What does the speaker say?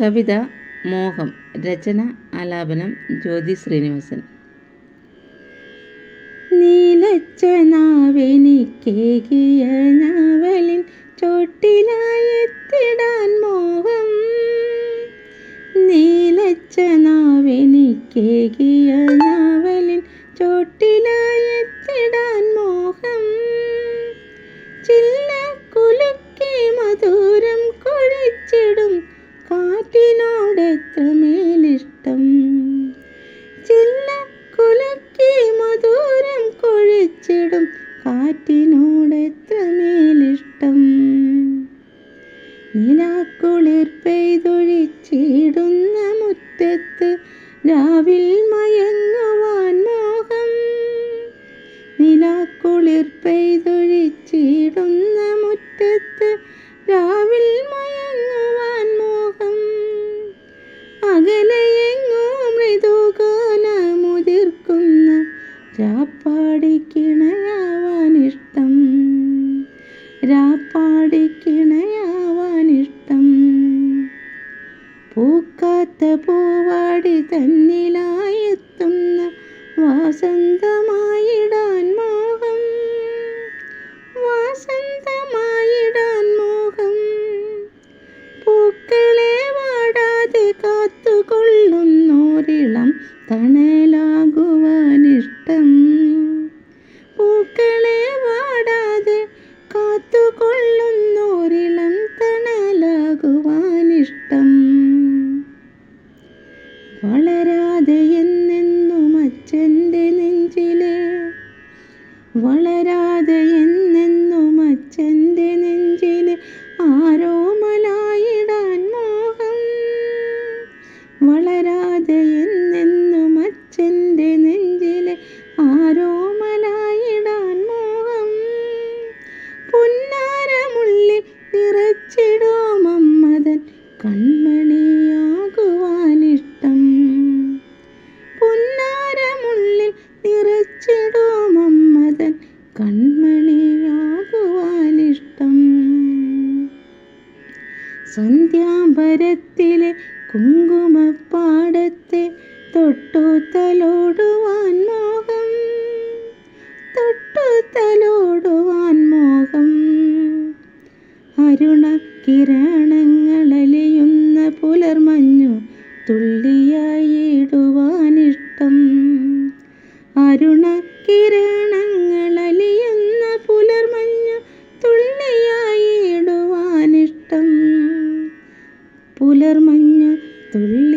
കവിത മോഹം രചന ആലാപനം ജ്യോതി ശ്രീനിവാസൻ. നീലച്ച നാവെനിക്കേകിയ നാവലിൻ ചോട്ടിലായെത്തിടാൻ മോഹം. നീലച്ച നാവെനിക്കേകിയ കാറ്റിനോടെത്ര മേലിഷ്ടം ചില്ല കുലക്കി മധുരം കൊഴിച്ചിടും കാറ്റിനോട് മേലിഷ്ടം. നിലാക്കുളിർ പെയ്തൊഴിച്ചിടുന്ന മുറ്റത്ത് രാവിൽ മയങ്ങുവാൻ മോഹം. നിലാക്കുളിർ പെയ്തൊഴിച്ചിടുന്ന മുറ്റത്ത് രാവിൽ മയങ്ങുവാൻ രാപ്പാടിക്കിണയാവാനിഷ്ടം. രാപ്പാടിക്കിണയാവാനിഷ്ടം. പൂക്കാത്ത പൂവാടി തന്നിലായെത്തുന്ന വാസന്തമായിടാൻ മോഹം. വാസന്തമായിടാൻ മോഹം. പൂക്കളെ വാടാതെ കാത്തുകൊള്ളുന്നോരിളം തണലാകുവാനിഷ്ടം വളരാതെ എന്നെന്നും അച്ഛന്റെ നെഞ്ചിലെ ആരോമലായിടാൻ മോഹം. വളരാതെ എന്നെന്നും അച്ഛന്റെ നെഞ്ചിലെ ആരോമലായിടാൻ മോഹം. പുന്നാരമുള്ളിൽ നിറച്ചിടോ മമ്മതൻ കൺമണിയാകുവാനിഷ്ടം സന്ധ്യാംബരത്തിലെ കുങ്കുമപ്പാടത്തെ തൊട്ടു തലോടുവാൻ മോഹം തൊട്ടു തലോടുവാൻ മോഹം. അരുണ തുള്ളിയായിടുവാനിഷ്ടം പുലർമഞ്ഞു തുള്ളിയ